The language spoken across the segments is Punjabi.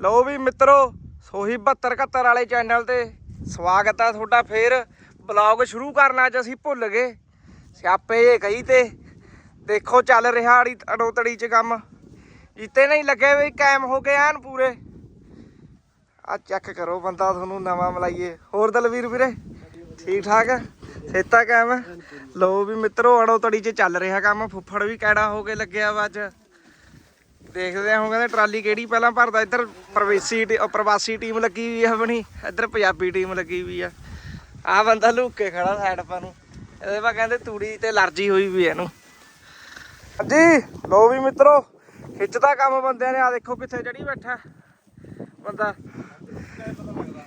ਲਓ ਵੀ ਮਿੱਤਰੋ, ਸੋਹੀ 72 71 ਵਾਲੇ ਚੈਨਲ ਤੇ ਸਵਾਗਤ ਆ ਤੁਹਾਡਾ ਫੇਰ। ਬਲੌਗ ਸ਼ੁਰੂ ਕਰਨਾ ਅੱਜ ਅਸੀਂ ਭੁੱਲ ਗਏ। ਸਿਆਪੇ ਇਹ ਕਹੀ ਤੇ। ਦੇਖੋ ਚੱਲ ਰਿਹਾ ਅੜੀ ਅੜੋਤੜੀ ਚ ਕੰਮ। ਜਿੱਤੇ ਨਹੀਂ ਲੱਗੇ ਵੀ ਕਾਇਮ ਹੋ ਗਏ ਐਨ ਪੂਰੇ। ਆ ਚੈੱਕ ਕਰੋ ਬੰਦਾ ਤੁਹਾਨੂੰ ਨਵਾਂ ਮਲਾਈਏ। ਹੋਰ ਦਲਵੀਰ ਵੀਰੇ, ਠੀਕ ਠਾਕ? ਹੈ ਸੇਤਾ ਕਾਇਮ? ਹੈ ਲਓ ਵੀ ਮਿੱਤਰੋ, ਅੜੋਤੜੀ ਚ ਚੱਲ ਰਿਹਾ ਕੰਮ। ਫੁੱਫੜ ਵੀ ਕੈੜਾ ਹੋ ਕੇ ਲੱਗਿਆ ਵਾ ਅੱਜ। ਦੇਖਦੇ ਹਾਂ ਹੁਣ ਕਹਿੰਦੇ ਟਰਾਲੀ ਕਿਹੜੀ ਪਹਿਲਾਂ ਭਰਦਾ, ਇੱਧਰ ਪ੍ਰਵੇਸੀ ਪ੍ਰਵਾਸੀ ਟੀਮ ਲੱਗੀ ਹੋਈ ਆ ਆਪਣੀ, ਇੱਧਰ ਪੰਜਾਬੀ ਟੀਮ ਲੱਗੀ ਹੋਈ ਆ। ਆ ਬੰਦਾ ਲੁੱਕ ਕੇ ਖੜਾ ਸਾਈਡ ਪਾ ਨੂੰ। ਇਹਦੇ ਪਾ ਕਹਿੰਦੇ ਤੂੜੀ ਤੇ ਅਲਰਜੀ ਹੋਈ ਵੀ ਇਹਨੂੰ। ਹਾਂਜੀ ਲੋ ਵੀ ਮਿੱਤਰੋ, ਖਿੱਚਦਾ ਕੰਮ ਬੰਦਿਆਂ ਨੇ ਆ ਦੇਖੋ ਕਿੱਥੇ ਚੜੀ ਬੈਠਾ। ਬੰਦਾ।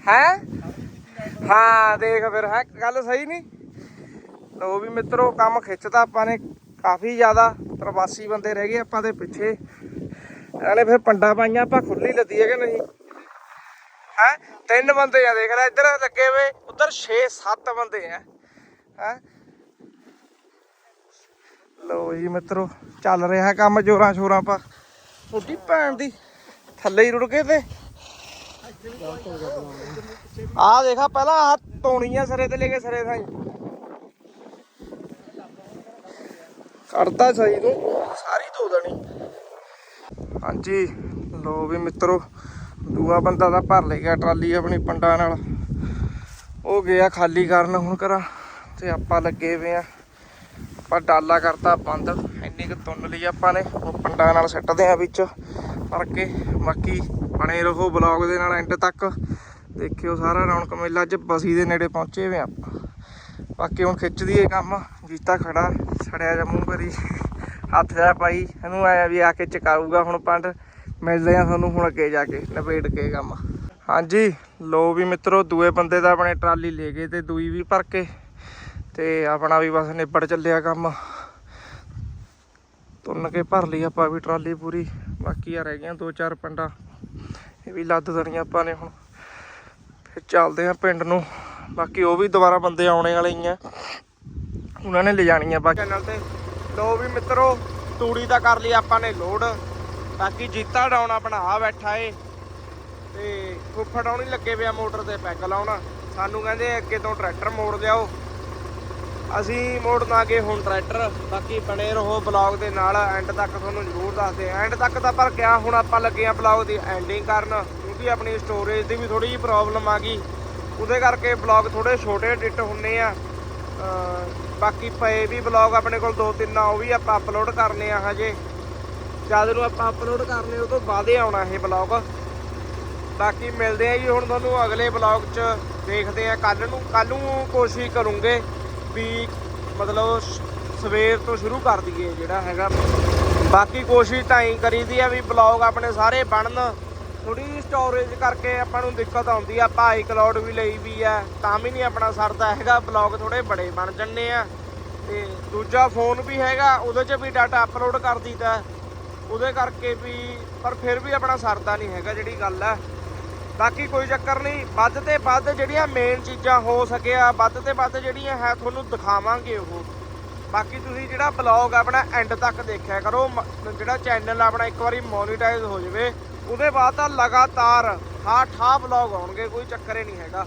ਹੈ? ਹਾਂ, ਦੇਖ ਫਿਰ, ਹੈ, ਗੱਲ ਸਹੀ ਨਹੀਂ? ਲੋ ਵੀ ਮਿੱਤਰੋ, ਕੰਮ ਖਿੱਚਦਾ ਆਪਾਂ ਨੇ। ਕਾਫੀ ਜ਼ਿਆਦਾ ਪ੍ਰਵਾਸੀ ਬੰਦੇ ਰਹਿ ਗਏ ਆਪਾਂ ਦੇ ਪਿੱਛੇ। ਨਾਲੇ ਫਿਰ ਪੰਡਾ ਪਾਈਆਂ, ਆਪਾਂ ਖੁੱਲੀ ਲੱਦੀ ਹੈ ਕਿ ਨਹੀਂ? ਹੈ? ਤਿੰਨ ਬੰਦੇ ਆ ਦੇਖ ਲੈ, ਇੱਧਰ ਲੱਗੇ ਵੇ, ਉਧਰ 6-7 ਬੰਦੇ ਆ। ਹੈ? ਲੋ ਜੀ ਮਿੱਤਰੋ, ਚੱਲ ਰਿਹਾ ਕੰਮ ਜੋਰਾਂ ਸ਼ੋਰਾਂ ਪਾ। ਉੱਡੀ ਭੈਣ ਦੀ ਥੱਲੇ ਹੀ ਰੁੜ ਗਏ ਤੇ। ਆ ਦੇਖਾ ਪਹਿਲਾਂ ਆ ਤੋਣੀਆਂ ਸਰੇ ਤੇ ਲੈ ਕੇ ਸਰੇ ਥਾਈ। ਕਰਦਾ ਸਹੀ ਤੂੰ, ਸਾਰੀ ਧੋ ਦੇਣੀ। ਹਾਂਜੀ ਲੋ ਵੀ ਮਿੱਤਰੋ, ਦੂਆ ਬੰਦਾ ਤਾਂ ਭਰ ਲੈ ਗਿਆ ਟਰਾਲੀ ਆਪਣੀ ਪੰਡਾ ਨਾਲ। ਉਹ ਗਿਆ ਖਾਲੀ ਕਰਨ ਹੁਣ ਕਰਾਂ ਤੇ ਆਪਾਂ ਲੱਗੇ ਵੇ ਆ। ਆਪਾਂ ਡਾਲਾ ਕਰਤਾ ਬੰਦ, ਇੰਨੀ ਕੁ ਤੁੰਨ ਲਈ ਆਪਾਂ ਨੇ, ਉਹ ਪੰਡਾ ਨਾਲ ਸੱਟਦੇ ਆ ਵਿੱਚ। ਭਰ ਕੇ ਬਾਕੀ ਬਣੇ ਰਹੋ ਬਲੌਗ ਦੇ ਨਾਲ ਐਂਡ ਤੱਕ। ਦੇਖਿਓ ਸਾਰਾ ਰੌਣਕ ਮੇਲਾ ਅੱਜ ਬਸੀ ਦੇ ਨੇੜੇ ਪਹੁੰਚੇ ਵੇ ਆਪਾਂ। ਬਾਕੀ ਹੁਣ ਖਿੱਚਦੀ ਦਈਏ ਕੰਮ, ਜੀਤਾ ਖੜਾ ਛੜਿਆ ਜਾ ਮੂੰਹ ਕਰੀ ਹੱਥ ਦਾ ਪਾਈ ਇਹਨੂੰ ਆਇਆ ਵੀ ਆ ਕੇ ਚਕਾਊਗਾ ਹੁਣ ਪੰਡ। ਮਿਲਦੇ ਆ ਤੁਹਾਨੂੰ ਹੁਣ ਅੱਗੇ ਜਾ ਕੇ ਨਵੇੜ ਕੇ ਕੰਮ। ਹਾਂਜੀ, ਲੋ ਵੀ ਮਿੱਤਰੋ, ਦੂਏ ਬੰਦੇ ਦਾ ਆਪਣੇ ਟਰਾਲੀ ਲੈ ਗਏ ਤੇ ਦੂਈ ਵੀ ਭਰ ਕੇ। ਤੇ ਆਪਣਾ ਵੀ ਬਸ ਨਿਬੜ ਚੱਲਿਆ ਕੰਮ। ਤੁੰਨ ਕੇ ਭਰ ਲਈ ਆਪਾਂ ਵੀ ਟਰਾਲੀ ਪੂਰੀ। ਬਾਕੀ ਆ ਰਹਿ ਗਈਆਂ ਦੋ ਚਾਰ ਪਿੰਡਾਂ। ਇਹ ਵੀ ਲੱਦ ਦੇਣੀਆਂ ਆਪਾਂ ਨੇ ਹੁਣ। ਫਿਰ ਚੱਲਦੇ ਆ ਪਿੰਡ ਨੂੰ। ਬਾਕੀ ਉਹ ਵੀ ਦੁਬਾਰਾ ਬੰਦੇ ਆਉਣੇ ਵਾਲੇ ਹੀ ਆ। ਉਹਨਾਂ ਨੇ ਲਿਜਾਣੀਆਂ ਬਾਕੀ। ਚੈਨਲ ਤੇ ਲੋ ਵੀ ਮਿੱਤਰੋ, ਤੂੜੀ ਦਾ ਕਰ ਲਈ ਆਪਾਂ ਨੇ ਲੋਡ, ਬਾਕੀ ਜੀਤਾ ਡਾਉਣ ਆਪਣਾ ਆ ਬੈਠਾ ਏ। ਤੇ ਫੁੱਫੜ ਆਉਣੀ ਲੱਗੇ ਪਿਆ ਮੋਟਰ ਤੇ ਪੈਗ ਲਾਉਣਾ। ਸਾਨੂੰ ਕਹਿੰਦੇ ਅੱਗੇ ਤੋਂ ਟਰੈਕਟਰ ਮੋੜ ਲਿਆਓ। ਅਸੀਂ ਮੋੜ ਨਾ ਗਏ ਹੁਣ ਟਰੈਕਟਰ, ਬਾਕੀ ਬਣੇ ਰਹੋ ਬਲੌਗ ਦੇ ਨਾਲ ਐਂਡ ਤੱਕ ਤੁਹਾਨੂੰ ਜ਼ਰੂਰ ਦੱਸਦੇ ਐਂਡ ਤੱਕ ਤਾਂ ਪਰ ਕਿਆ, ਹੁਣ ਆਪਾਂ ਲੱਗੇ ਆ ਬਲੌਗ ਦੀ ਐਂਡਿੰਗ ਕਰਨ, ਕਿਉਂਕਿ ਆਪਣੀ ਸਟੋਰੇਜ ਦੀ ਵੀ ਥੋੜੀ ਜਿਹੀ ਪ੍ਰੋਬਲਮ ਆ ਗਈ। ਉਹਦੇ ਕਰਕੇ ਬਲੌਗ ਥੋੜੇ ਛੋਟੇ ਐਡਿਟ ਹੁੰਨੇ ਆ। ਬਾਕੀ ਪਏ ਵੀ ਬਲੌਗ ਆਪਣੇ ਕੋਲ ਦੋ ਤਿੰਨ ਆ, ਉਹ ਵੀ ਆਪਾਂ ਅਪਲੋਡ ਕਰਨੇ ਆ ਹਜੇ। ਜਦ ਨੂੰ ਆਪਾਂ ਅਪਲੋਡ ਕਰਨੇ ਉਹ ਤੋਂ ਬਾਅਦ ਹੀ ਆਉਣਾ ਇਹ ਬਲੌਗ ਬਾਕੀ ਮਿਲਦੇ ਆ ਜੀ ਹੁਣ ਤੁਹਾਨੂੰ ਅਗਲੇ ਬਲੌਗ 'ਚ। ਦੇਖਦੇ ਆ ਕੱਲ ਨੂੰ ਕੱਲ ਨੂੰ ਕੋਸ਼ਿਸ਼ ਕਰੂੰਗੇ ਵੀ ਮਤਲਬ ਸਵੇਰ ਤੋਂ ਸ਼ੁਰੂ ਕਰ ਦਈਏ ਜਿਹੜਾ ਹੈਗਾ। ਬਾਕੀ ਕੋਸ਼ਿਸ਼ ਤਾਂ ਹੀ ਕਰੀਦੀ ਆ ਵੀ ਬਲੌਗ ਆਪਣੇ ਸਾਰੇ ਬਣਨ। ਥੋੜੀ ਜਿਹੀ ਸਟੋਰੇਜ ਕਰਕੇ ਆਪਾਂ ਨੂੰ ਦਿੱਕਤ ਆਉਂਦੀ ਆ, ਆਪਾਂ ਆਈਕਲਾਉਡ ਵੀ ਲਈ ਵੀ ਆ, ਤਾਂ ਵੀ ਨਹੀਂ ਆਪਣਾ ਸਰਦਾ ਹੈਗਾ ਬਲੌਗ ਥੋੜੇ ਬੜੇ ਬਣ ਜੰਨੇ ਆ। ਤੇ ਦੂਜਾ ਫੋਨ ਵੀ ਹੈਗਾ, ਉਹਦੇ 'ਚ ਵੀ ਡਾਟਾ ਅਪਲੋਡ ਕਰ ਦਿੱਤਾ ਉਹਦੇ ਕਰਕੇ ਵੀ, ਪਰ ਫਿਰ ਵੀ ਆਪਣਾ ਸਰਦਾ ਨਹੀਂ ਹੈਗਾ ਜਿਹੜੀ ਗੱਲ ਆ। ਬਾਕੀ ਕੋਈ ਚੱਕਰ ਨਹੀਂ, ਵੱਧ ਤੇ ਵੱਧ ਜਿਹੜੀਆਂ ਮੇਨ ਚੀਜ਼ਾਂ ਹੋ ਸਕਿਆ ਵੱਧ ਤੇ ਵੱਧ ਜਿਹੜੀਆਂ ਹੈ ਤੁਹਾਨੂੰ ਦਿਖਾਵਾਂਗੇ ਉਹ। ਬਾਕੀ ਤੁਸੀਂ ਜਿਹੜਾ ਬਲੌਗ ਆਪਣਾ ਐਂਡ ਤੱਕ ਦੇਖਿਆ ਕਰੋ, ਮ- ਜਿਹੜਾ ਚੈਨਲ ਆਪਣਾ ਇੱਕ ਵਾਰੀ ਮੋਨੀਟਾਈਜ਼ ਹੋ ਜਾਵੇ ਉਹਦੇ ਬਾਅਦ ਤਾਂ ਲਗਾਤਾਰ ਠਾ ਠਾ ਬਲੌਗ ਆਉਣਗੇ, ਕੋਈ ਚੱਕਰ ਹੀ ਨਹੀਂ ਹੈਗਾ।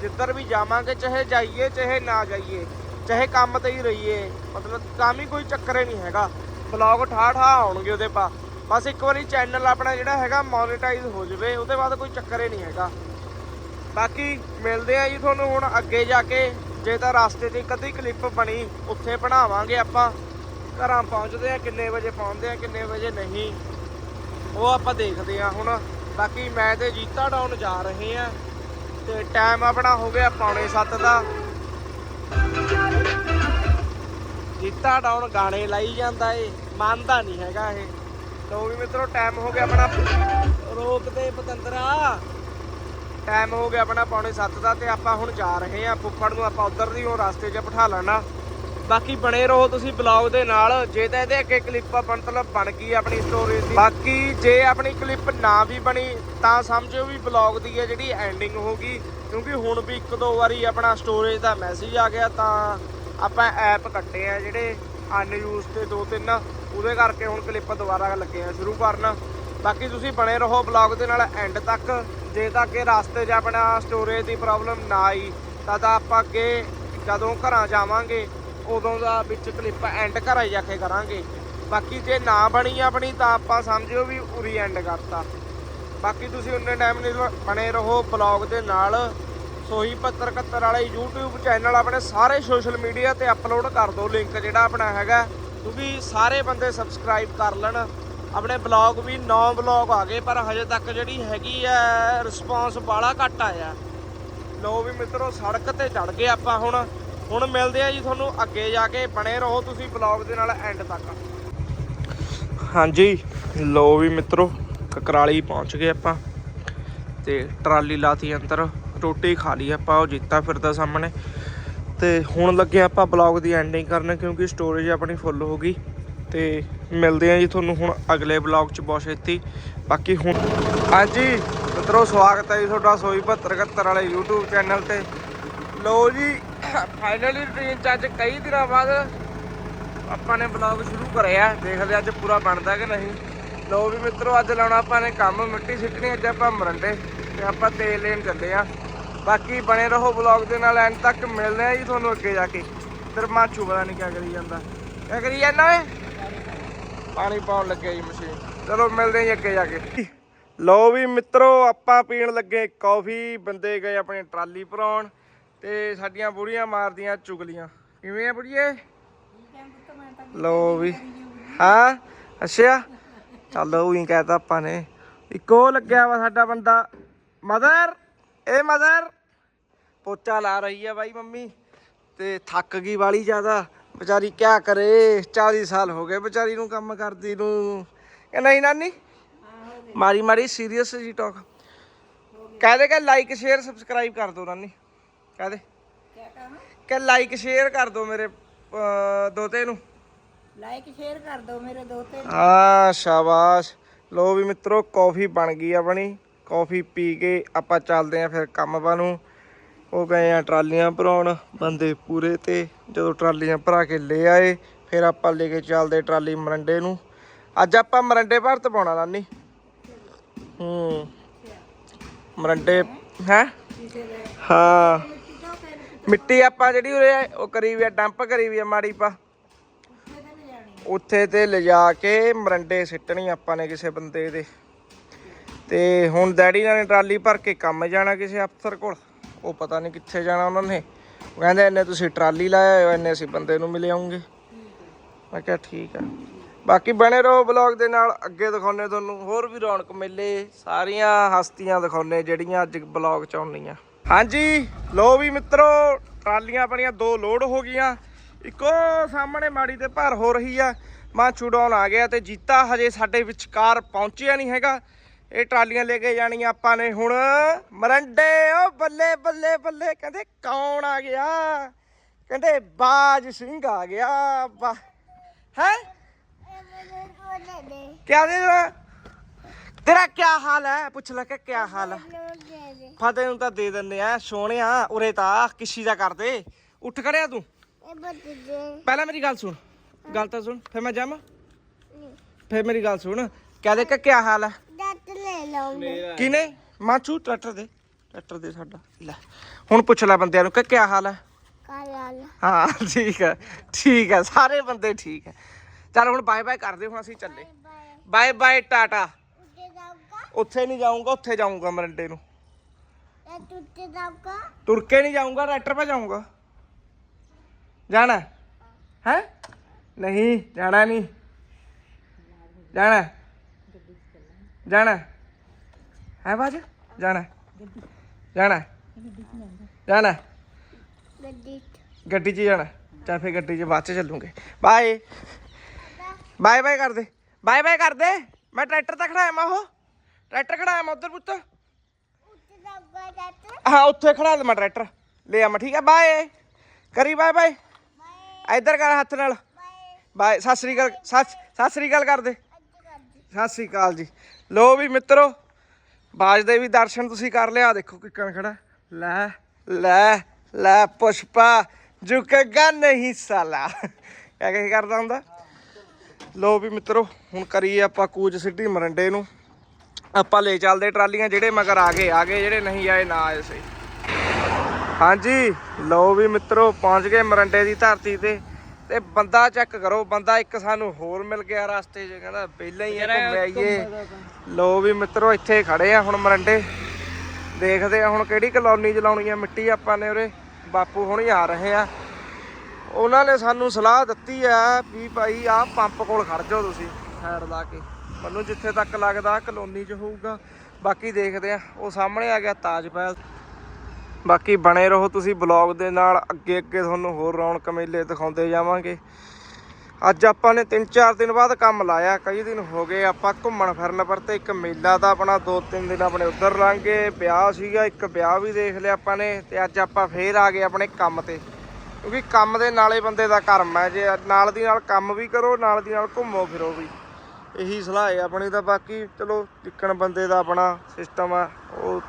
ਜਿੱਧਰ ਵੀ ਜਾਵਾਂਗੇ, ਚਾਹੇ ਜਾਈਏ, ਚਾਹੇ ਨਾ ਜਾਈਏ, ਚਾਹੇ ਕੰਮ ਤੇ ਹੀ ਰਹੀਏ, ਮਤਲਬ ਤਾਂ ਵੀ ਕੋਈ ਚੱਕਰ ਹੀ ਨਹੀਂ ਹੈਗਾ। ਬਲੌਗ ਠਾ ਠਾ ਆਉਣਗੇ ਉਹਦੇ ਪਾ ਬਸ ਇੱਕ ਵਾਰੀ ਚੈਨਲ ਆਪਣਾ ਜਿਹੜਾ ਹੈਗਾ ਮੋਨੀਟਾਈਜ਼ ਹੋ ਜਾਵੇ, ਉਹਦੇ ਬਾਅਦ ਕੋਈ ਚੱਕਰ ਹੀ ਨਹੀਂ ਹੈਗਾ। ਬਾਕੀ ਮਿਲਦੇ ਆ ਜੀ ਤੁਹਾਨੂੰ ਹੁਣ ਅੱਗੇ ਜਾ ਕੇ, ਜੇ ਤਾਂ ਰਸਤੇ 'ਚ ਕਦੀ ਕਲਿੱਪ ਬਣੀ, ਉੱਥੇ ਬਣਾਵਾਂਗੇ ਆਪਾਂ। ਘਰਾਂ ਪਹੁੰਚਦੇ ਆ, ਕਿੰਨੇ ਵਜੇ ਪਹੁੰਚਦੇ ਆ, ਕਿੰਨੇ ਵਜੇ ਨਹੀਂ। ਉਹ ਆਪਾਂ ਦੇਖਦੇ ਆ ਹੁਣ। ਬਾਕੀ ਮੈਂ ਤੇ ਜੀਤਾ ਡਾਊਨ ਜਾ ਰਹੇ ਆ ਤੇ ਟਾਈਮ ਆਪਣਾ ਹੋ ਗਿਆ ਪੌਣੇ 7 ਦਾ। ਜੀਤਾ ਡਾਊਨ ਗਾਣੇ ਲਾਈ ਜਾਂਦਾ ਏ। ਮੰਨਦਾ ਨਹੀਂ ਹੈਗਾ ਇਹ। ਲੋ ਵੀ ਮਿੱਤਰੋ ਟਾਈਮ ਹੋ ਗਿਆ ਆਪਣਾ। ਰੋਕ ਦੇ ਪਤੰਦਰਾ। ਟਾਈਮ ਹੋ ਗਿਆ ਆਪਣਾ ਪੌਣੇ 7 ਦਾ ਤੇ ਆਪਾਂ ਹੁਣ ਜਾ ਰਹੇ ਆ ਫੁੱਫੜ ਨੂੰ ਆਪਾਂ ਉਧਰ ਦੀ ਉਹ ਰਸਤੇ 'ਚ ਬਿਠਾ ਲੈਣਾ। ਬਾਕੀ ਬਣੇ ਰਹੋ ਤੁਸੀਂ ਬਲੌਗ ਦੇ ਨਾਲ। ਜੇ ਤਾਂ ਇਹਦੇ ਅੱਗੇ ਕਲਿੱਪ ਮਤਲਬ ਬਣ ਗਈ ਆਪਣੀ ਸਟੋਰੀ ਦੀ। ਬਾਕੀ ਜੇ ਆਪਣੀ ਕਲਿੱਪ ਨਾ ਵੀ ਬਣੀ, ਤਾਂ ਸਮਝੋ ਵੀ ਬਲੌਗ ਦੀ ਹੈ ਜਿਹੜੀ ਐਂਡਿੰਗ ਹੋ ਗਈ। ਕਿਉਂਕਿ ਹੁਣ ਵੀ ਇੱਕ ਦੋ ਵਾਰੀ ਆਪਣਾ ਸਟੋਰੇਜ ਦਾ ਮੈਸੇਜ ਆ ਗਿਆ, ਤਾਂ ਆਪਾਂ ਐਪ ਕੱਟੇ ਆ ਜਿਹੜੇ ਅਨਯੂਜ਼ ਤੇ ਦੋ ਤਿੰਨ। ਉਹਦੇ ਕਰਕੇ ਹੁਣ ਕਲਿੱਪ ਦੁਬਾਰਾ ਲੱਗੇ ਆ ਸ਼ੁਰੂ ਕਰਨ। ਬਾਕੀ ਤੁਸੀਂ ਬਣੇ ਰਹੋ ਬਲੌਗ ਦੇ ਨਾਲ ਐਂਡ ਤੱਕ। ਜੇ ਤਾਂ ਅੱਗੇ ਰਸਤੇ 'ਚ ਆਪਣਾ ਸਟੋਰੇਜ ਦੀ ਪ੍ਰੋਬਲਮ ਨਾ ਆਈ ਤਾਂ ਆਪਾਂ ਅੱਗੇ ਜਦੋਂ ਘਰਾਂ ਜਾਵਾਂਗੇ ਉਦੋਂ ਦਾ ਵਿੱਚ ਕਲਿੱਪ ਐਂਡ ਘਰਾਂ ਜਾ ਕੇ ਕਰਾਂਗੇ। ਬਾਕੀ ਜੇ ਨਾ ਬਣੀ ਆਪਣੀ ਤਾਂ ਆਪਾਂ ਸਮਝਿਓ ਵੀ ਉਰੀ ਐਂਡ ਕਰਤਾ। ਬਾਕੀ ਤੁਸੀਂ ਉਨੇ ਟਾਈਮ ਲਈ ਬਣੇ ਰਹੋ ਬਲੌਗ ਦੇ ਨਾਲ। ਸੋਈ 7571 ਵਾਲੇ YouTube ਚੈਨਲ ਆਪਣੇ ਸਾਰੇ ਸੋਸ਼ਲ ਮੀਡੀਆ ਤੇ ਅਪਲੋਡ ਕਰ ਦਿਓ ਲਿੰਕ ਜਿਹੜਾ ਆਪਣਾ ਹੈਗਾ। ਕਿਉਂਕਿ ਸਾਰੇ ਬੰਦੇ ਸਬਸਕ੍ਰਾਈਬ ਕਰ ਲੈਣ। ਆਪਣੇ ਬਲੌਗ ਵੀ 9 ਬਲੌਗ ਆ ਗਏ, ਪਰ ਹਜੇ ਤੱਕ ਜਿਹੜੀ ਹੈਗੀ ਹੈ ਰਿਸਪੌਂਸ ਬਾਲਾ ਘੱਟ ਆਇਆ। ਲੋ ਵੀ ਮਿੱਤਰੋ, ਸੜਕ ਤੇ ਚੜ ਗਏ ਆਪਾਂ ਹੁਣ। ਹੁਣ ਮਿਲਦੇ ਆ ਜੀ ਤੁਹਾਨੂੰ ਅੱਗੇ ਜਾ ਕੇ। ਬਣੇ ਰਹੋ ਤੁਸੀਂ ਬਲੌਗ ਦੇ ਨਾਲ ਐਂਡ ਤੱਕ। ਹਾਂਜੀ ਲੋ ਵੀ ਮਿੱਤਰੋ, ਕਕਰਾਲੀ ਪਹੁੰਚ ਗਏ ਆਪਾਂ ਤੇ ਟਰਾਲੀ ਲਾਤੀ ਅੰਦਰ, ਰੋਟੀ ਖਾ ਲਈ ਆਪਾਂ, ਉਹ ਜੀਤਾ ਫਿਰਦਾ ਸਾਹਮਣੇ। ਤੇ ਹੁਣ ਲੱਗੇ ਆਪਾਂ ਬਲੌਗ ਦੀ ਐਂਡਿੰਗ ਕਰਨ ਕਿਉਂਕਿ ਸਟੋਰੇਜ ਆਪਣੀ ਫੁੱਲ ਹੋ ਗਈ। ਤੇ ਮਿਲਦੇ ਆ ਜੀ ਤੁਹਾਨੂੰ ਹੁਣ ਅਗਲੇ ਬਲੌਗ 'ਚ ਬਹੁਤ ਛੇਤੀ। ਬਾਕੀ ਹੁਣ ਹਾਂਜੀ, ਮਿੱਤਰੋ, ਸਵਾਗਤ ਹੈ ਜੀ ਤੁਹਾਡਾ ਸੋਈ 7271 ਵਾਲੇ YouTube ਚੈਨਲ ਤੇ। ਲੋ ਜੀ ਫਾਈਨਲੀ ਟ੍ਰੇਨ 'ਚ ਅੱਜ ਕਈ ਦਿਨਾਂ ਬਾਅਦ ਆਪਾਂ ਨੇ ਬਲੌਗ ਸ਼ੁਰੂ ਕਰਿਆ ਦੇਖਦੇ ਅੱਜ ਪੂਰਾ ਬਣਦਾ ਕਿ ਨਹੀਂ। ਲੋ ਵੀ ਮਿੱਤਰੋ, ਅੱਜ ਲਾਉਣਾ ਆਪਾਂ ਨੇ ਕੰਮ, ਮਿੱਟੀ ਸਿੱਟਣੀ ਅੱਜ ਆਪਾਂ ਮਰੰਡੇ ਤੇ ਆਪਾਂ ਤੇਲ ਲੈਣ ਚੱਲੇ ਆ। ਬਾਕੀ ਬਣੇ ਰਹੋ ਬਲੌਗ ਦੇ ਨਾਲ ਐਂਡ ਤੱਕ ਮਿਲਦੇ ਆ ਜੀ ਤੁਹਾਨੂੰ ਅੱਗੇ ਜਾ ਕੇ। ਫਿਰ ਮਾਛੂ ਪਤਾ ਨਹੀਂ ਕਿਆ ਕਰੀ ਜਾਂਦਾ। ਕਿਆ ਕਰੀ ਜਾਂਦਾ ਓਏ? ਪਾਣੀ ਪਾਉਣ ਲੱਗਿਆ ਜੀ ਮਸ਼ੀਨ। ਚਲੋ ਮਿਲਦੇ ਆ ਜੀ ਅੱਗੇ ਜਾ ਕੇ। ਲੋ ਵੀ ਮਿੱਤਰੋ, ਆਪਾਂ ਪੀਣ ਲੱਗੇ ਕਾਫੀ ਬੰਦੇ ਗਏ ਆਪਣੀ ਟਰਾਲੀ ਭਰਾਉਣ। ਤੇ ਸਾਡੀਆਂ ਬੁੜੀਆਂ ਮਾਰਦੀਆਂ ਚੁਗਲੀਆਂ। ਕਿਵੇਂ ਆ ਬੁੜੀਏ? ਲੋ ਵੀ। ਹਾਂ? ਅੱਛਾ। ਚੱਲ ਉਹੀ ਕਹਿਤਾ ਆਪਾਂ ਨੇ। ਇੱਕੋ ਲੱਗਿਆ ਵਾ ਸਾਡਾ ਬੰਦਾ। ਮਦਰ? ਏ ਮਦਰ! ਪੋਚਾ ਲਾ ਰਹੀ ਆ ਬਾਈ ਮੰਮੀ। ਤੇ ਥੱਕ ਗਈ ਵਾਲੀ ਜ਼ਿਆਦਾ। ਵਿਚਾਰੀ ਕਿਆ ਕਰੇ? 40 ਸਾਲ ਹੋ ਗਏ ਵਿਚਾਰੀ ਨੂੰ ਕੰਮ ਕਰਦੀ ਨੂੰ। ਕਿ ਨਹੀਂ ਨਾਨੀ? ਮਾਰੀ ਮਾਰੀ ਸੀਰੀਅਸ ਜੀ ਟਾਕ ਕਹਿ ਦੇ ਕਿ ਲਾਈਕ ਸ਼ੇਅਰ ਸਬਸਕ੍ਰਾਈਬ ਕਰ ਦਿਓ ਨਾਨੀ। ਕਹਿ? ਦੇ ਕਿ ਲਾਈਕ ਸ਼ੇਅਰ ਕਰ ਦਿਓ ਮੇਰੇ ਅਹ, ਦੋਤੇ ਨੂੰ। ਲਾਈਕ ਸ਼ੇਅਰ ਕਰ ਦਿਓ ਮੇਰੇ ਦੋਸਤੇ ਹਾਂ ਸ਼ਾਬਾਸ਼। ਲੋ ਵੀ ਮਿੱਤਰੋ ਕਾਫੀ ਬਣ ਗਈ ਆਪਣੀ। ਕਾਫੀ ਪੀ ਕੇ ਆਪਾਂ ਚੱਲਦੇ ਆਂ ਫਿਰ ਕੰਮ ਵਾ ਨੂੰ। ਉਹ ਗਏ ਆ ਟਰਾਲੀਆਂ ਭਰਾਉਣ ਬੰਦੇ ਪੂਰੇ ਤੇ। ਜਦੋਂ ਟਰਾਲੀਆਂ ਭਰਾ ਕੇ ਲੈ ਆਏ ਫਿਰ ਆਪਾਂ ਲੈ ਕੇ ਚੱਲਦੇ ਟਰਾਲੀ ਮਰੰਡੇ ਨੂੰ। ਅੱਜ ਆਪਾਂ ਮਰੰਡੇ ਭਰਤ ਪਾਉਣਾ ਨਾਨੀ। ਹੂੰ। ਮਰੰਡੇ ਹੈ? ਹਾਂ। ਮਿੱਟੀ ਆਪਾਂ ਜਿਹੜੀ ਉਰੇ ਉਹ ਕਰੀ ਵੀ ਆ ਡੰਪ ਕਰੀ ਵੀ ਆ ਮਾੜੀ ਪਾ। ਉੱਥੇ ਤੇ ਲਿਜਾ ਕੇ ਮਰੰਡੇ ਸਿੱਟਣੀ ਆਪਾਂ ਨੇ ਕਿਸੇ ਬੰਦੇ ਦੇ। ਤੇ ਹੁਣ ਡੈਡੀ ਨਾਲ ਟਰਾਲੀ ਭਰ ਕੇ ਕੰਮ ਜਾਣਾ ਕਿਸੇ ਅਫਸਰ ਕੋਲ। ਉਹ ਪਤਾ ਨਹੀਂ ਕਿੱਥੇ ਜਾਣਾ ਉਹਨਾਂ ਨੇ। ਉਹ ਕਹਿੰਦੇ ਇੰਨੇ ਤੁਸੀਂ ਟਰਾਲੀ ਲਾਇਆ ਹੋ ਇੰਨੇ ਅਸੀਂ ਬੰਦੇ ਨੂੰ ਮਿਲੇ ਆਉਂਗੇ। ਮੈਂ ਕਿਹਾ ਠੀਕ ਆ। ਬਾਕੀ ਬਣੇ ਰਹੋ ਬਲੌਗ ਦੇ ਨਾਲ, ਅੱਗੇ ਦਿਖਾਉਨੇ ਤੁਹਾਨੂੰ। ਹੋਰ ਵੀ ਰੌਣਕ ਮੇਲੇ, ਸਾਰੀਆਂ ਹਸਤੀਆਂ ਦਿਖਾਉਨੇ ਜਿਹੜੀਆਂ ਅੱਜ ਬਲੌਗ ਚ ਆਉਣੀਆਂ ਹਾਂਜੀ ਲੋ ਵੀ ਮਿੱਤਰੋ ਟਰਾਲੀਆਂ ਆਪਣੀਆਂ ਦੋ ਲੋਡ ਹੋ ਗਈਆਂ। ਇੱਕੋ ਸਾਹਮਣੇ ਮਾੜੀ ਤੇ ਭਰ ਹੋ ਰਹੀ ਆ। ਮਾਂ ਛੁਡਾਉਣ ਆ ਗਿਆ ਤੇ ਜੀਤਾ ਹਜੇ ਸਾਡੇ ਵਿਚਕਾਰ ਪਹੁੰਚਿਆ ਨਹੀਂ ਹੈਗਾ। ਇਹ ਟਰਾਲੀਆਂ ਲੈ ਕੇ ਜਾਣੀਆਂ ਆਪਾਂ ਨੇ ਹੁਣ। ਮਰੰਡੇ ਓ ਬੱਲੇ ਬੱਲੇ ਬੱਲੇ। ਕਹਿੰਦੇ ਕੌਣ ਆ ਗਿਆ? ਕਹਿੰਦੇ ਬਾਜ ਸਿੰਘ ਆ ਗਿਆ। ਬਾ ਹੈ? ਕਿਆ ਦੇ ਤੇਰਾ ਕੀ ਹਾਲ ਹੈ? ਪੁੱਛ ਲੈ ਕਿ ਕੀ ਹਾਲ ਹੈ? ਫਤਿਹ ਨੂੰ ਤਾਂ ਦੇ ਦਿੰਦੇ ਆ ਸੋਹਣਿਆ ਉਰੇ ਤਾਂ ਕਿਸ਼ੀ ਦਾ ਕਰਦੇ। ਉੱਠ ਖੜਿਆ ਤੂੰ। ਪਹਿਲਾਂ ਮੇਰੀ ਗੱਲ ਸੁਣ। ਗੱਲ ਤਾਂ ਸੁਣ ਫਿਰ ਮੈਂ ਜਾਵਾਂ? ਫਿਰ ਮੇਰੀ ਗੱਲ ਸੁਣ। ਕਹਦੇ ਕਿ ਕੀ ਹਾਲ ਹੈ? ਕਿਨੇ ਮਾਚੂ ਟਰੈਕਟਰ ਦੇ। ਟਰੈਕਟਰ ਦੇ ਸਾਡਾ। ਲੈ ਹੁਣ ਪੁੱਛ ਲੈ ਬੰਦਿਆਂ ਨੂੰ ਕਿ ਕੀ ਹਾਲ ਹੈ? ਹਾਂ ਠੀਕ ਹੈ। ਠੀਕ ਹੈ ਸਾਰੇ ਬੰਦੇ ਠੀਕ ਹੈ। ਚਲ ਹੁਣ ਬਾਏ ਬਾਏ ਕਰਦੇ ਹੁਣ ਅਸੀਂ ਚੱਲੇ। ਬਾਏ ਬਾਏ ਟਾਟਾ ਉੱਥੇ ਨਹੀਂ ਜਾਊਂਗਾ ਉੱਥੇ ਜਾਊਂਗਾ ਮਰੰਡੇ ਨੂੰ। ਤੁਰ ਕੇ ਨਹੀਂ ਜਾਊਂਗਾ ਟਰੈਕਟਰ 'ਤੇ ਜਾਊਂਗਾ। ਜਾਣਾ? ਹੈ? ਨਹੀਂ ਜਾਣਾ ਨਹੀਂ। ਜਾਣਾ? ਜਾਣਾ? ਹੈ ਬਾਜ? ਜਾਣਾ? ਜਾਣਾ? ਜਾਣਾ? ਗੱਡੀ 'ਚ। ਜਾਣਾ। ਚੱਲ ਫੇ ਗੱਡੀ 'ਚ ਬਾਅਦ 'ਚ ਚੱਲੂਗੇ। ਬਾਏ। ਬਾਏ। ਬਾਏ ਕਰ ਦੇ ਬਾਏ ਬਾਏ ਕਰ ਦੇ ਮੈਂ ਟਰੈਕਟਰ ਤਾਂ ਖੜਾਇਆ ਮੈਂ ਉਹ। ਟਰੈਕਟਰ ਖੜਾਇਆ ਮੈਂ ਉਧਰ ਪੁੱਤ। ਹਾਂ ਉੱਥੇ ਖੜਾ ਦੇ ਮੈਂ ਟਰੈਕਟਰ। ਲੈ ਆ ਮੈਂ ਠੀਕ ਹੈ ਬਾਏ। ਕਰੀ ਬਾਏ ਬਾਏ। ਇੱਧਰ ਕਰ ਹੱਥ ਨਾਲ। ਬਾਏ। ਸਤਿ ਸ੍ਰੀ ਅਕਾਲ ਸਤਿ ਸਤਿ ਸ੍ਰੀ ਅਕਾਲ ਕਰ ਦੇ। ਸਤਿ ਸ੍ਰੀ ਅਕਾਲ ਜੀ। ਲੋ ਵੀ ਮਿੱਤਰੋ ਬਾਜ ਦੇ ਵੀ ਦਰਸ਼ਨ ਤੁਸੀਂ ਕਰ ਲਿਆ। ਦੇਖੋ ਕਿੱਕਣ ਖੜਾ। ਲੈ ਲੈ ਲੈ ਪੁਸ਼ਪਾ ਝੁਕੇਗਾ ਨਹੀਂ ਸਾਲਾ। ਕਿਆ ਕੀ ਕਰਦਾ ਹੁੰਦਾ? ਲੋ ਵੀ ਮਿੱਤਰੋ ਹੁਣ ਕਰੀਏ ਆਪਾਂ ਕੂਚ ਸਿੱਟੀ ਮਰੰਡੇ ਨੂੰ। ਆਪਾਂ ਲੈ ਚੱਲਦੇ ਟਰਾਲੀਆਂ ਜਿਹੜੇ ਮਗਰ ਆ ਗਏ ਆ ਗਏ ਜਿਹੜੇ ਨਹੀਂ ਆਏ ਨਾ ਆਏ ਸਹੀ। ਹਾਂਜੀ ਲਓ ਵੀ ਮਿੱਤਰੋ ਪਹੁੰਚ ਗਏ ਮਰੰਡੇ ਦੀ ਧਰਤੀ ਤੇ। ਤੇ ਬੰਦਾ ਚੈੱਕ ਕਰੋ ਬੰਦਾ ਇੱਕ ਸਾਨੂੰ ਹੋਰ ਮਿਲ ਗਿਆ ਰਸਤੇ 'ਚ ਕਹਿੰਦਾ ਪਹਿਲਾਂ ਹੀ ਆ ਘੁੰਮ ਆਈਏ ਲਓ ਵੀ ਮਿੱਤਰੋ ਇੱਥੇ ਖੜੇ ਆ ਹੁਣ ਮਰੰਡੇ। ਦੇਖਦੇ ਆ ਹੁਣ ਕਿਹੜੀ ਕਲੋਨੀ ਚ ਲਾਉਣੀ ਆ ਮਿੱਟੀ ਆਪਾਂ ਨੇ ਉਰੇ। ਬਾਪੂ ਹੁਣੀ ਆ ਰਹੇ ਆ। ਉਹਨਾਂ ਨੇ ਸਾਨੂੰ ਸਲਾਹ ਦਿੱਤੀ ਆ ਵੀ ਭਾਈ ਆਹ ਪੰਪ ਕੋਲ ਖੜ ਜਾਓ ਤੁਸੀਂ। ਸਾਈਡ ਲਾ ਕੇ। ਮੈਨੂੰ ਜਿੱਥੇ ਤੱਕ ਲੱਗਦਾ ਕਲੋਨੀ 'ਚ ਹੋਊਗਾ। ਬਾਕੀ ਦੇਖਦੇ ਆ ਉਹ ਸਾਹਮਣੇ ਆ ਗਿਆ ਤਾਜ ਮਹਿਲ। ਬਾਕੀ ਬਣੇ ਰਹੋ ਤੁਸੀਂ ਬਲੌਗ ਦੇ ਨਾਲ। ਅੱਗੇ ਅੱਗੇ ਤੁਹਾਨੂੰ ਹੋਰ ਰੌਣਕ ਮੇਲੇ ਦਿਖਾਉਂਦੇ ਜਾਵਾਂਗੇ। ਅੱਜ ਆਪਾਂ ਨੇ 3-4 ਦਿਨ ਬਾਅਦ ਕੰਮ ਲਾਇਆ। ਕਈ ਦਿਨ ਹੋ ਗਏ ਆਪਾਂ ਘੁੰਮਣ ਫਿਰਨ ਪਰ ਤੇ ਇੱਕ ਮੇਲਾ ਤਾਂ ਆਪਣਾ 2-3 ਦਿਨ ਆਪਣੇ ਉੱਧਰ ਲੰਘੇ ਵਿਆਹ ਸੀਗਾ, ਇੱਕ ਵਿਆਹ ਵੀ ਦੇਖ ਲਿਆ ਆਪਾਂ ਨੇ ਤੇ ਅੱਜ ਆਪਾਂ ਫੇਰ ਆ ਗਏ ਆਪਣੇ ਕੰਮ ਤੇ। ਕਿਉਂਕਿ ਕੰਮ ਦੇ ਨਾਲੇ ਬੰਦੇ ਦਾ ਕਰਮ ਹੈ। ਜੇ ਨਾਲ ਦੀ ਨਾਲ ਕੰਮ ਵੀ ਕਰੋ, ਨਾਲ ਦੀ ਨਾਲ ਘੁੰਮੋ ਫਿਰੋ ਵੀ। ਇਹੀ ਸਲਾਹ ਹੈ ਆਪਣੀ ਤਾਂ, ਬਾਕੀ ਚਲੋ ਜਿੱਕਣ ਬੰਦੇ ਦਾ ਆਪਣਾ ਸਿਸਟਮ ਆ, ਉਹ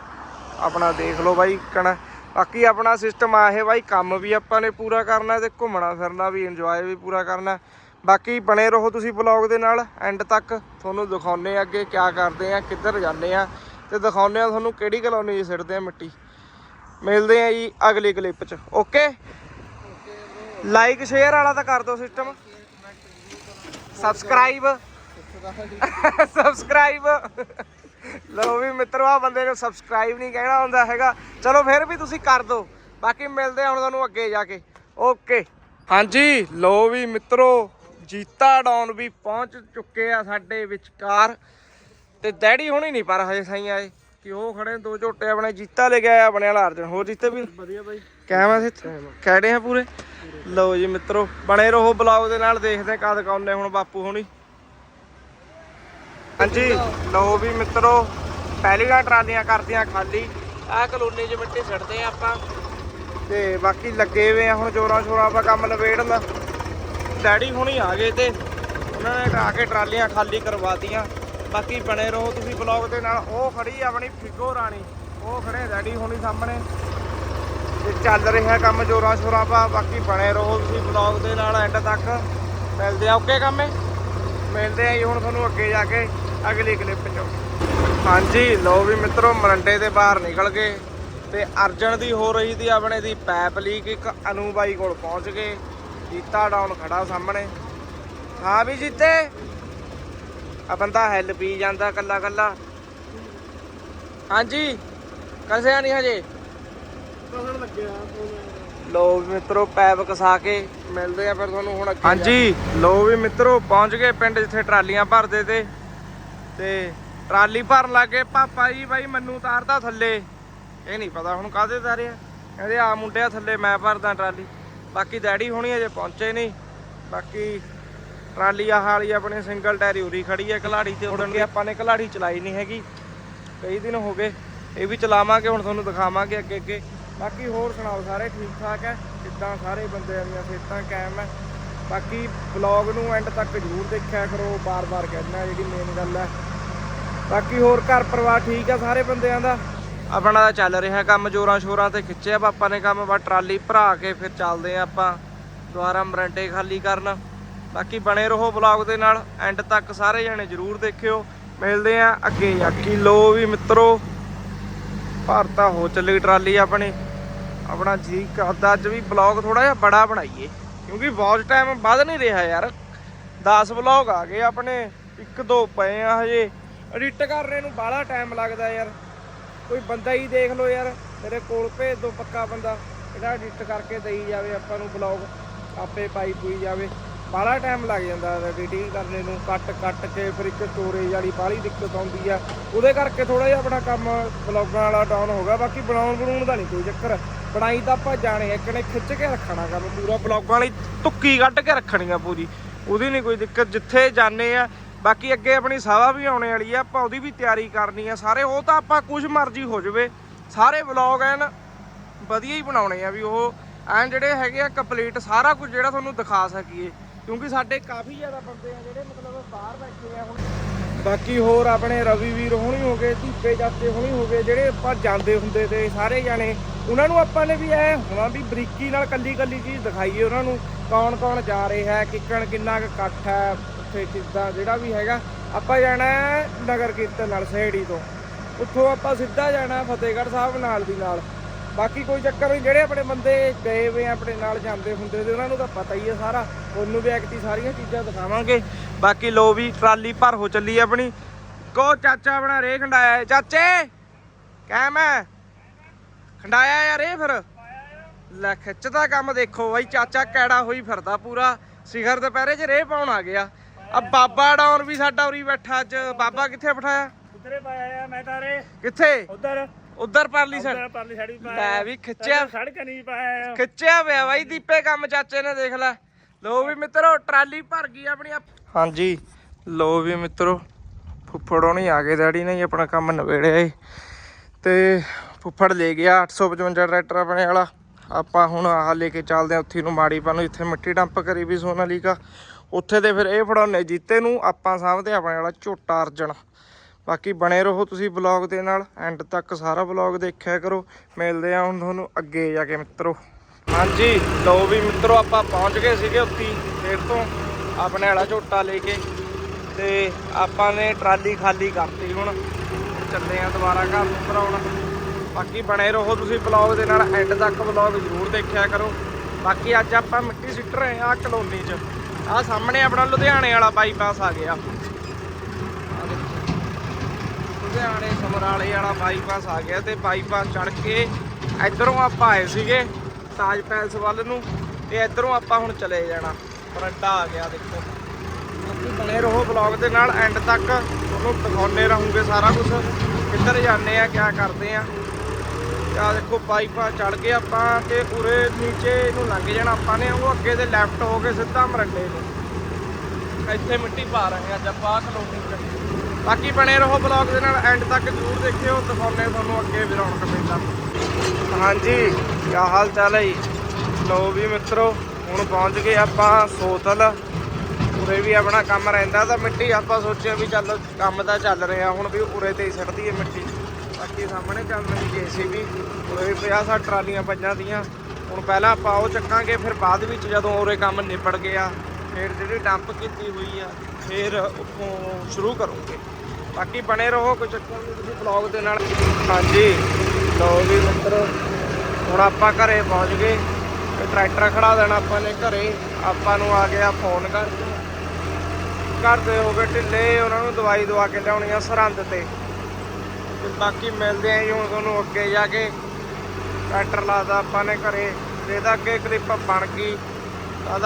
ਆਪਣਾ ਦੇਖ ਲਓ ਬਾਈ ਕਣ ਬਾਕੀ ਆਪਣਾ ਸਿਸਟਮ ਆ ਇਹ ਬਾਈ, ਕੰਮ ਵੀ ਆਪਾਂ ਨੇ ਪੂਰਾ ਕਰਨਾ ਤੇ ਘੁੰਮਣਾ ਫਿਰਨਾ ਵੀ ਇੰਜੋਏ ਵੀ ਪੂਰਾ ਕਰਨਾ। ਬਾਕੀ ਬਣੇ ਰਹੋ ਤੁਸੀਂ ਵਲੌਗ ਦੇ ਨਾਲ ਐਂਡ ਤੱਕ ਤੁਹਾਨੂੰ ਦਿਖਾਉਨੇ ਆ ਅੱਗੇ ਕਿਆ ਕਰਦੇ ਆ ਕਿੱਧਰ ਜਾਂਦੇ ਆ ਤੇ ਦਿਖਾਉਨੇ ਆ ਤੁਹਾਨੂੰ ਕਿਹੜੀ ਕਲੋਨੀ 'ਚ ਸਿੱਟਦੇ ਆ ਮਿੱਟੀ। ਮਿਲਦੇ ਆ ਜੀ ਅਗਲੀ ਕਲਿੱਪ 'ਚ ਓਕੇ ਲਾਈਕ ਸ਼ੇਅਰ ਵਾਲਾ ਤਾਂ ਕਰ ਦਿਓ ਸਿਸਟਮ ਸਬਸਕ੍ਰਾਈਬ ਸਬਸਕ੍ਰਾਈਬ ਲਓ ਵੀ ਮਿੱਤਰੋ ਆ ਬੰਦੇ ਨੂੰ ਸਬਸਕ੍ਰਾਈਬ ਨਹੀਂ ਕਹਿਣਾ ਹੁੰਦਾ ਹੈਗਾ। ਚਲੋ ਫਿਰ ਵੀ ਤੁਸੀਂ ਕਰ ਦਿਓ। ਬਾਕੀ ਮਿਲਦੇ ਹੁਣ ਤੁਹਾਨੂੰ ਅੱਗੇ ਜਾ ਕੇ। ਓਕੇ ਹਾਂਜੀ ਲਓ ਵੀ ਮਿੱਤਰੋ ਜੀਤਾ ਡਾਊਨ ਵੀ ਪਹੁੰਚ ਚੁੱਕੇ ਆ ਸਾਡੇ ਵਿਚਕਾਰ। ਤੇ ਡੈਡੀ ਹੁਣੀ ਨਹੀਂ ਪਰ ਹਜੇ ਸਾਈ ਆਏ। ਕਿ ਉਹ ਖੜੇ? ਦੋ ਝੋਟੇ ਆਪਣੇ ਜੀਤਾ ਲੈ ਕੇ ਆਇਆ ਆਪਣੇ ਵਾਲਾ ਅਰਜਨ। ਹੋਰ ਜੀਤੇ ਵੀ? ਵਧੀਆ ਬਾਈ। ਕਹਿਵਾ ਸੇ ਕਹਿੜੇ ਆ। ਪੂਰੇ? ਲਓ ਜੀ ਮਿੱਤਰੋ ਬਣੇ ਰਹੋ ਬਲੌਗ ਦੇ ਨਾਲ। ਦੇਖਦੇ ਕਦ ਕਾਉਂਦੇ ਹੁਣ ਬਾਪੂ ਹੁਣੀ। ਹਾਂਜੀ, ਲਓ ਵੀ ਮਿੱਤਰੋ ਪਹਿਲੀਆਂ ਟਰਾਲੀਆਂ ਕਰਦੀਆਂ ਖਾਲੀ। ਆਹ ਕਲੋਨੀ 'ਚ ਮਿੱਟੀ ਛੱਡਦੇ ਆ ਆਪਾਂ। ਤੇ ਬਾਕੀ ਲੱਗੇ ਹੋਏ ਆ ਹੁਣ ਜੋਰਾਂ ਸ਼ੋਰਾਂ ਆਪਾਂ ਕੰਮ ਲਵੇੜਨ ਡੈਡੀ ਹੁਣੀ ਆ ਗਏ ਤੇ ਉਹਨਾਂ ਨੇ ਆ ਕੇ ਟਰਾਲੀਆਂ ਖਾਲੀ ਕਰਵਾਤੀਆਂ। ਬਾਕੀ ਬਣੇ ਰਹੋ ਤੁਸੀਂ ਬਲੌਗ ਦੇ ਨਾਲ। ਉਹ ਖੜੀ ਆਪਣੀ ਫਿੱਗੋ ਰਾਣੀ। ਉਹ ਖੜੇ ਡੈਡੀ ਹੁਣੀ ਸਾਹਮਣੇ। ਤੇ ਚੱਲ ਰਿਹਾ ਕੰਮ ਜੋਰਾਂ ਸ਼ੋਰਾਂ ਪਾ। ਬਾਕੀ ਬਣੇ ਰਹੋ ਤੁਸੀਂ ਬਲੌਗ ਦੇ ਨਾਲ ਐਂਡ ਤੱਕ। ਮਿਲਦੇ ਆ ਓਕੇ ਕੰਮੇ। ਮਿਲਦੇ ਆ ਜੀ ਹੁਣ ਤੁਹਾਨੂੰ ਅੱਗੇ ਜਾ ਕੇ। ਅਗਲੀ ਕਲਿੱਪ 'ਚ। ਹਾਂਜੀ ਲੋ ਵੀ ਮਿੱਤਰੋ ਮਰੰਡੇ ਦੇ ਬਾਹਰ ਨਿਕਲ ਗਏ ਤੇ ਅਰਜਨ ਦੀ ਹੋ ਰਹੀ ਦੀ ਆਪਣੇ ਦੀ ਪੈਪ ਲੀਕ ਇੱਕ ਅਨੂ ਬਾਈ ਕੋਲ ਪਹੁੰਚ ਗਏ। ਜੀਤਾ ਡਾਊਨ ਖੜਾ ਸਾਹਮਣੇ। ਹਾਂ ਵੀ ਜੀਤੇ ਆ ਬੰਦਾ ਹੈਲ ਪੀ ਜਾਂਦਾ ਕੱਲਾ ਕੱਲਾ। ਹਾਂਜੀ ਕਸਿਆ ਨਹੀਂ ਹਜੇ। ਲੱਗਿਆ ਲੋ ਵੀ ਮਿੱਤਰੋ ਪੈਪ ਕਸਾ ਕੇ ਮਿਲਦੇ ਆ ਫਿਰ ਤੁਹਾਨੂੰ ਹੁਣ ਹਾਂਜੀ ਲੋ ਵੀ ਮਿੱਤਰੋ ਪਹੁੰਚ ਗਏ ਪਿੰਡ ਜਿੱਥੇ ਟਰਾਲੀਆਂ ਭਰਦੇ ਤੇ। ਤੇ ਟਰਾਲੀ ਭਰਨ ਲੱਗੇ ਪਾਪਾ ਜੀ ਬਾਈ ਮੈਨੂੰ ਤਾਰਦਾ ਥੱਲੇ। ਇਹ ਨਹੀਂ ਪਤਾ ਹੁਣ ਕਾਹਦੇ ਤਾਰਿਆ ਕਹਿੰਦੇ ਆ ਮੁੰਡਿਆ ਥੱਲੇ ਮੈਂ ਭਰਦਾ ਟਰਾਲੀ। ਬਾਕੀ ਡੈਡੀ ਹੋਣੀ ਅਜੇ ਪਹੁੰਚੇ ਨਹੀਂ। ਬਾਕੀ ਟਰਾਲੀ ਆਹ ਵਾਲੀ ਆਪਣੇ ਸਿੰਗਲ ਟਾਇਰ ਉਰੀ ਖੜੀ ਹੈ ਕਲਾੜੀ ਤੇ ਉੜਨ ਕੇ ਆਪਾਂ ਨੇ ਕਲਾੜੀ ਚਲਾਈ ਨਹੀਂ ਹੈਗੀ। ਕਈ ਦਿਨ ਹੋ ਗਏ। ਇਹ ਵੀ ਚਲਾਵਾਂਗੇ, ਹੁਣ ਤੁਹਾਨੂੰ ਦਿਖਾਵਾਂਗੇ ਅੱਗੇ ਅੱਗੇ। ਬਾਕੀ ਹੋਰ ਸੁਣਾਓ, ਸਾਰੇ ਠੀਕ ਠਾਕ ਹੈ ਕਿੱਦਾਂ ਸਾਰੇ ਬੰਦਿਆਂ ਦੀਆਂ ਸਿਹਤਾਂ ਕਾਇਮ ਹੈ ਬਾਕੀ ਬਲੌਗ ਨੂੰ ਐਂਡ ਤੱਕ ਜ਼ਰੂਰ ਦੇਖਿਆ ਕਰੋ ਬਾਰ-ਬਾਰ ਕਹਿਣਾ ਜਿਹੜੀ ਮੇਨ ਗੱਲ ਹੈ। ਬਾਕੀ ਹੋਰ ਘਰ ਪਰਿਵਾਰ ਠੀਕ ਆ ਸਾਰੇ ਬੰਦਿਆਂ ਦਾ? ਆਪਣਾ ਤਾਂ ਚੱਲ ਰਿਹਾ ਕੰਮ, ਜੋਰਾਂ ਸ਼ੋਰਾਂ ਤੇ ਖਿੱਚਿਆ ਪਾਪਾ ਨੇ ਕੰਮ ਬਾ ਟਰਾਲੀ ਭਰਾ ਕੇ ਫਿਰ ਚੱਲਦੇ ਆ ਆਪਾਂ, ਦੁਬਾਰਾ ਮਰੰਡੇ ਖਾਲੀ ਕਰਨ। ਬਾਕੀ ਬਣੇ ਰਹੋ ਬਲੌਗ ਦੇ ਨਾਲ ਐਂਡ ਤੱਕ ਸਾਰੇ ਜਣੇ ਜਰੂਰ ਦੇਖਿਓ। ਮਿਲਦੇ ਆ ਅੱਗੇ ਜਾ ਕਿਲੋ ਵੀ ਮਿੱਤਰੋ ਭਾਰਤਾ ਹੋ ਚੱਲੀ ਟਰਾਲੀ ਆਪਣੀ। ਆਪਣਾ ਜੀ ਕਰਦਾ, ਅੱਜ ਵੀ ਬਲੌਗ ਥੋੜਾ ਜਿਹਾ ਬੜਾ ਬਣਾਈਏ। ਕਿਉਂਕਿ ਬਹੁਤ ਟਾਈਮ ਵੱਧ ਨਹੀਂ ਰਿਹਾ ਯਾਰ। 10 ਬਲੌਗ ਆ ਗਏ ਆਪਣੇ, ਇੱਕ ਦੋ ਪਏ ਆ ਹਜੇ। ਐਡਿਟ ਕਰਨੇ ਨੂੰ ਬਾਹਲਾ ਟਾਈਮ ਲੱਗਦਾ ਯਾਰ। ਕੋਈ ਬੰਦਾ ਹੀ ਦੇਖ ਲਓ ਯਾਰ ਮੇਰੇ ਕੋਲ ਭੇਜ ਦੋ ਪੱਕਾ ਬੰਦਾ। ਜਿਹੜਾ ਐਡਿਟ ਕਰਕੇ ਦੇਈ ਜਾਵੇ ਆਪਾਂ ਨੂੰ ਬਲੌਗ ਆਪੇ ਪਾਈ ਪੂਈ ਜਾਵੇ। ਬਾਹਲਾ ਟਾਈਮ ਲੱਗ ਜਾਂਦਾ ਐਡੀਟਿੰਗ ਕਰਨੇ ਨੂੰ। ਕੱਟ ਕੱਟ ਕੇ ਫਿਰ ਇੱਕ ਸਟੋਰੇਜ ਵਾਲੀ ਬਾਹਲੀ ਦਿੱਕਤ ਆਉਂਦੀ ਆ। ਉਹਦੇ ਕਰਕੇ ਥੋੜਾ ਜਿਹਾ ਆਪਣਾ ਕੰਮ ਬਲੌਗਾਂ ਵਾਲਾ ਡਾਊਨ ਹੋ ਗਿਆ। ਬਾਕੀ ਬਣਾਉਣ ਬਣਾਉਣ ਦਾ ਨਹੀਂ ਕੋਈ ਚੱਕਰ। ਬਣਾਈ ਤਾਂ ਆਪਾਂ ਜਾਣੇ ਇੱਕ ਨੇ ਖਿੱਚ ਕੇ ਰੱਖਣਾ ਕੰਮ ਪੂਰਾ ਬਲੌਗਾਂ ਵਾਲੀ ਤੁੱਕੀ ਕੱਢ ਕੇ ਰੱਖਣੀ ਆ ਪੂਰੀ। ਉਹਦੀ ਨਹੀਂ ਕੋਈ ਦਿੱਕਤ, ਜਿੱਥੇ ਜਾਣੇ ਆ, ਬਾਕੀ ਅੱਗੇ ਆਪਣੀ ਸਭਾ ਵੀ ਆਉਣੇ ਵਾਲੀ ਆ, ਆਪਾਂ ਉਹਦੀ ਵੀ ਤਿਆਰੀ ਕਰਨੀ ਆ ਸਾਰੇ, ਉਹ ਤਾਂ ਆਪਾਂ ਕੁਝ ਮਰਜ਼ੀ ਹੋ ਜਾਵੇ। ਸਾਰੇ ਵਲੌਗ ਐਨ ਵਧੀਆ ਹੀ ਬਣਾਉਣੇ ਆ ਵੀ ਉਹ, ਐਨ ਜਿਹੜੇ ਹੈਗੇ ਆ ਕੰਪਲੀਟ ਸਾਰਾ ਕੁਝ ਜਿਹੜਾ ਤੁਹਾਨੂੰ ਦਿਖਾ ਸਕੀਏ। ਕਿਉਂਕਿ ਸਾਡੇ ਕਾਫੀ ਜ਼ਿਆਦਾ ਬੰਦੇ ਆ ਜਿਹੜੇ ਮਤਲਬ ਬਾਹਰ ਬੈਠੇ ਆ ਹੁਣ। ਬਾਕੀ ਹੋਰ ਆਪਣੇ ਰਵੀ ਵੀਰ ਹੋਣੀ ਹੋ ਗਏ, ਧੀਪੇ ਜਾਤੇ ਹੋਣੀ ਹੋ ਗਏ, ਜਿਹੜੇ ਆਪਾਂ ਜਾਂਦੇ ਹੁੰਦੇ ਤੇ ਸਾਰੇ ਜਾਣੇ, ਉਹਨਾਂ ਨੂੰ ਆਪਾਂ ਨੇ ਵੀ ਐ ਹੋਣਾ ਵੀ ਬਰੀਕੀ ਨਾਲ ਕੱਲੀ ਕੱਲੀ ਚੀਜ਼ ਦਿਖਾਈਏ ਉਹਨਾਂ ਨੂੰ, ਕੌਣ ਕੌਣ ਜਾ ਰਿਹਾ ਹੈ ਕਿੱਕਣ ਕਿੰਨਾ ਕੁ ਇਕੱਠ ਹੈ, ਉੱਥੇ ਕਿੱਦਾਂ ਜਿਹੜਾ ਵੀ ਹੈਗਾ, ਆਪਾਂ ਜਾਣਾ ਨਗਰ ਕੀਰਤਨ ਨਾਲ ਸਹੇੜੀ ਤੋਂ, ਉੱਥੋਂ ਆਪਾਂ ਸਿੱਧਾ ਜਾਣਾ ਫਤਿਹਗੜ੍ਹ ਸਾਹਿਬ ਨਾਲ ਦੀ ਨਾਲ। ਬਾਕੀ ਕੋਈ ਚੱਕਰ ਨਹੀਂ ਜਿਹੜੇ ਆਪਣੇ ਬੰਦੇ ਗਏ ਆ ਆਪਣੇ ਨਾਲ ਜਾਂਦੇ ਹੁੰਦੇ ਤੇ ਉਹਨਾਂ ਨੂੰ ਤਾਂ ਪਤਾ ਹੀ ਹੈ ਸਾਰਾ। ਉਹਨੂੰ ਵੀ ਐਕਟੀ ਸਾਰੀਆਂ ਚੀਜ਼ਾਂ ਦਿਖਾਵਾਂਗੇ। ਬਾਕੀ ਲੋ ਵੀ ਟਰਾਲੀ ਭਰ ਹੋ ਚੱਲੀ ਆਪਣੀ। ਕੋ ਚਾਚਾ ਆਪਣਾ ਰੇ ਖੰਡਾਇਆ ਹੈ। ਚਾਚੇ! ਕਹਿ ਮੈਂ ਖੰਡਾਇਆ ਯਾਰ ਇਹ ਫਿਰ? ਲੈ ਖਿੱਚਦਾ ਕੰਮ ਦੇਖੋ ਬਾਈ ਚਾਚਾ ਕੈੜਾ ਹੋਈ ਫਿਰਦਾ ਪੂਰਾ। ਸਿਖਰ ਦੁਪਹਿਰੇ 'ਚ ਰੇਹ ਪਾਉਣ ਆ ਗਿਆ। ਆ ਬਾਬਾ ਡਾਉਨ ਵੀ ਸਾਡਾ ਉਰੀ ਬੈਠਾ ਅੱਜ। ਬਾਬਾ ਕਿੱਥੇ ਬਿਠਾਇਆ? ਉਧਰੇ ਪਾਇਆ ਆ ਮੈਂ ਤਾਰੇ ਕਿੱਥੇ? ਉਧਰ। ਉਧਰ ਪਰਲੀ ਸਾਈਡ ਉਧਰ ਪਰਲੀ ਸਾਈਡ ਵੀ ਪਾਇਆ ਲੈ ਵੀ ਖਿੱਚਿਆ। ਸੜਕ ਨਹੀਂ ਪਾਇਆ ਖਿੱਚਿਆ ਪਿਆ ਬਾਈ ਦੀਪੇ ਕੰਮ ਚਾਚੇ ਨੇ ਦੇਖ ਲੈ। ਲੋ ਵੀ ਮਿੱਤਰੋ ਟਰਾਲੀ ਭਰ ਗਈ ਆਪਣੀ ਹਾਂਜੀ। ਲੋ ਵੀ ਮਿੱਤਰੋ ਫੁੱਫੜੋਂ ਨਹੀਂ ਆ ਗਏ ਡੈਡੀ ਨੇ ਆਪਣਾ ਕੰਮ ਨਵੇੜਿਆ ਏ। ਤੇ ਫੁੱਫੜ ਲੈ ਗਿਆ 855 ਟਰੈਕਟਰ ਆਪਣੇ ਵਾਲਾ। ਆਪਾਂ ਹੁਣ ਆਹ ਲੈ ਕੇ ਚੱਲਦੇ ਆ ਉੱਥੇ ਨੂੰ ਮਾੜੀ ਪਾ ਨੂੰ ਇੱਥੇ ਮਿੱਟੀ ਡੰਪ ਕਰੀ ਵੀ ਸੋਨਾਲੀਕਾ। ਉੱਥੇ ਤੇ ਫਿਰ ਇਹ ਫੜਾਉਨੇ ਜੀਤੇ ਨੂੰ ਆਪਾਂ ਸਾਹਮਣੇ ਆਪਣੇ ਵਾਲਾ ਝੋਟਾ ਅਰਜਨ। ਬਾਕੀ ਬਣੇ ਰਹੋ ਤੁਸੀਂ ਵਲੌਗ ਦੇ ਨਾਲ ਐਂਡ ਤੱਕ ਸਾਰਾ ਵਲੌਗ ਦੇਖਿਆ ਕਰੋ। ਮਿਲਦੇ ਆ ਹੁਣ ਤੁਹਾਨੂੰ ਅੱਗੇ ਜਾ ਕੇ ਮਿੱਤਰੋ। ਹਾਂਜੀ, ਲਓ ਵੀ ਮਿੱਤਰੋ ਆਪਾਂ ਪਹੁੰਚ ਗਏ ਸੀਗੇ ਉੱਤੀ ਫੇਰ ਤੋਂ ਆਪਣੇ ਵਾਲਾ ਝੋਟਾ ਲੈ ਕੇ। ਤੇ ਆਪਾਂ ਨੇ ਟਰਾਲੀ ਖਾਲੀ ਕਰਤੀ ਹੁਣ। ਚੱਲੇ ਆ ਦੁਬਾਰਾ ਘਰ ਨੂੰ ਭਰਾਉਣ। ਬਾਕੀ ਬਣੇ ਰਹੋ ਤੁਸੀਂ ਵਲੌਗ ਦੇ ਨਾਲ ਐਂਡ ਤੱਕ ਵਲੌਗ ਜ਼ਰੂਰ ਦੇਖਿਆ ਕਰੋ। ਬਾਕੀ ਅੱਜ ਆਪਾਂ ਮਿੱਟੀ ਸਿੱਟ ਰਹੇ ਆ ਕਲੋਨੀ 'ਚ। ਆ ਸਾਹਮਣੇ ਆਪਣਾ ਲੁਧਿਆਣੇ ਵਾਲਾ ਬਾਈਪਾਸ ਆ ਗਿਆ ਆਹ ਦੇਖੋ। ਲੁਧਿਆਣੇ ਸਮਰਾਲੇ ਵਾਲਾ ਬਾਈਪਾਸ ਆ ਗਿਆ ਤੇ ਬਾਈਪਾਸ ਚੜ ਕੇ ਇਧਰੋਂ ਆਪਾਂ ਆਏ ਸੀਗੇ ਤਾਜ ਪੈਲਸ ਵੱਲ ਨੂੰ ਤੇ ਇਧਰੋਂ ਆਪਾਂ ਹੁਣ ਚਲੇ ਜਾਣਾ। ਪਰੰਡਾ ਆ ਗਿਆ ਦੇਖੋ। ਬਾਕੀ ਬਣੇ ਰਹੋ ਵਲੌਗ ਦੇ ਨਾਲ ਐਂਡ ਤੱਕ। ਤੁਹਾਨੂੰ ਦਿਖਾਉਣੇ ਰਹੂੰਗੇ ਸਾਰਾ ਕੁਝ ਕਿੱਧਰ ਜਾਂਦੇ ਆ, ਕਿਆ ਕਰਦੇ ਆ। ਆ ਦੇਖੋ, ਬਾਈਪਾਸ ਚੜ ਕੇ ਆਪਾਂ ਤੇ ਉਰੇ ਨੀਚੇ ਨੂੰ ਲੰਘ ਜਾਣਾ ਆਪਾਂ ਨੇ। ਉਹ ਅੱਗੇ ਦੇ ਲੈਫਟ ਹੋ ਕੇ ਸਿੱਧਾ ਮਰੰਡੇ ਨੂੰ। ਇੱਥੇ ਮਿੱਟੀ ਪਾ ਰਹੇ ਅੱਜ ਆਪਾਂ ਆਹ ਕਲੋਨੀ ਬਾਕੀ ਬਣੇ ਰਹੋ ਬਲੌਗ ਦੇ ਨਾਲ ਐਂਡ ਤੱਕ ਜ਼ਰੂਰ ਦੇਖਿਓ ਦਿਖਾਉਣੇ ਤੁਹਾਨੂੰ ਅੱਗੇ ਵੀ ਰੌਣਕ ਮੇਲਾ। ਹਾਂਜੀ ਕੀ ਹਾਲ ਚਾਲ ਹੈ ਜੀ? ਲੋ ਵੀ ਮਿੱਤਰੋ, ਹੁਣ ਪਹੁੰਚ ਗਏ ਆਪਾਂ ਸੋਤਲ। ਉਰੇ ਵੀ ਆਪਣਾ ਕੰਮ ਰਹਿੰਦਾ ਤਾਂ ਮਿੱਟੀ ਆਪਾਂ ਸੋਚਿਆ ਵੀ ਚੱਲ ਕੰਮ ਤਾਂ ਚੱਲ ਰਿਹਾ, ਹੁਣ ਵੀ ਉਰੇ ਤੇ ਹੀ ਸੜਦੀ ਹੈ ਮਿੱਟੀ। ਬਾਕੀ ਸਾਹਮਣੇ ਚੱਲ ਰਹੀ ਜੀਸੀਬੀ, ਉਰੇ ਵੀ 50 60 ਟਰਾਲੀਆਂ ਪਈਆਂ ਦੀਆਂ। ਹੁਣ ਪਹਿਲਾਂ ਆਪਾਂ ਉਹ ਚੱਕਾਂਗੇ, ਫਿਰ ਬਾਅਦ ਵਿੱਚ ਜਦੋਂ ਉਰੇ ਕੰਮ ਨਿਬੜ ਗਿਆ, ਫਿਰ ਜਿਹੜੀ ਡੰਪ ਕੀਤੀ ਹੋਈ ਆ ਫਿਰ ਉੱਥੋਂ ਸ਼ੁਰੂ ਕਰੂੰਗੇ। ਬਾਕੀ ਬਣੇ ਰਹੋ ਕੋਈ ਚੱਕਰ ਨਹੀਂ, ਤੁਸੀਂ ਵਲੌਗ ਦੇ ਨਾਲ। ਹਾਂਜੀ, ਲਓ ਵੀ ਮਿੱਤਰ, ਹੁਣ ਆਪਾਂ ਘਰੇ ਪਹੁੰਚ ਗਏ। ਤੇ ਟਰੈਕਟਰ ਖੜਾ ਦੇਣਾ ਆਪਾਂ ਨੇ ਘਰੇ। ਆਪਾਂ ਨੂੰ ਆ ਗਿਆ ਫੋਨ ਕਰ ਘਰ ਦੇ ਹੋ ਗਏ ਢਿੱਲੇ, ਉਹਨਾਂ ਨੂੰ ਦਵਾਈ ਦਵਾ ਕੇ ਲਿਆਉਣੀ ਆ ਸਰਹੰਦ ਤੇ। ਤੇ ਬਾਕੀ ਮਿਲਦੇ ਆਂ ਜੀ ਹੁਣ ਤੁਹਾਨੂੰ ਅੱਗੇ ਜਾ ਕੇ। ਟਰੈਕਟਰ ਲਾਦਾ ਆਪਾਂ ਨੇ ਘਰੇ। ਤੇ ਇਹਦਾ ਅੱਗੇ ਕਲਿੱਪ ਬਣ ਗਈ।